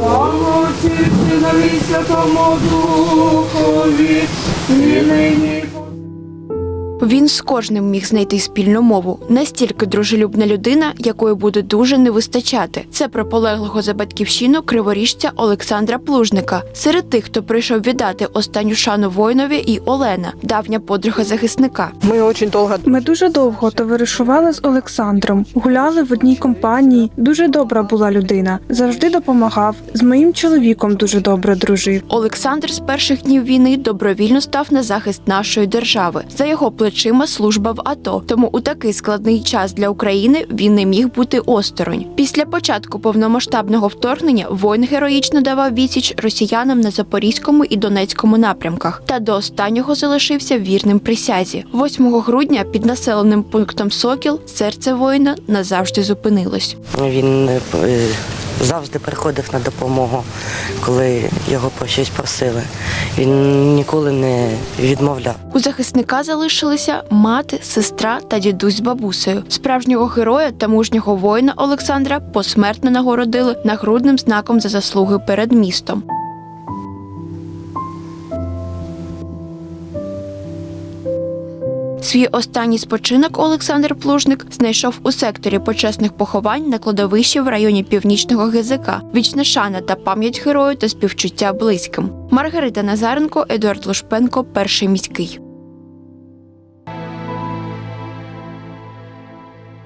Слава Отцю, Синові Святому Духові, і нині він з кожним міг знайти спільну мову. Настільки дружелюбна людина, якої буде дуже не вистачати. Це про полеглого за батьківщину криворіжця Олександра Плужника. Серед тих, хто прийшов віддати останню шану воїнові, і Олена, давня подруга захисника. Мы очень долго Ми дуже довго товаришували з Олександром, гуляли в одній компанії. Дуже добра була людина, завжди допомагав. З моїм чоловіком дуже добре дружив. Олександр з перших днів війни добровільно став на захист нашої держави. За його плечима служба в АТО. Тому у такий складний час для України він не міг бути осторонь. Після початку повномасштабного вторгнення воїн героїчно давав відсіч росіянам на Запорізькому і Донецькому напрямках та до останнього залишився вірним присязі. 8 грудня під населеним пунктом Сокіл серце воїна назавжди зупинилось. Він е, завжди приходив на допомогу, коли його про щось просили. Він ніколи не відмовляв. У захисника залишилися мати, сестра та дідусь з бабусею. Справжнього героя та мужнього воїна Олександра посмертно нагородили нагрудним знаком за заслуги перед містом. Свій останній спочинок Олександр Плужник знайшов у секторі почесних поховань на кладовищі в районі північного ГЗК. Вічна шана та пам'ять герою та співчуття близьким. Маргарита Назаренко, Едуард Лушпенко, перший міський.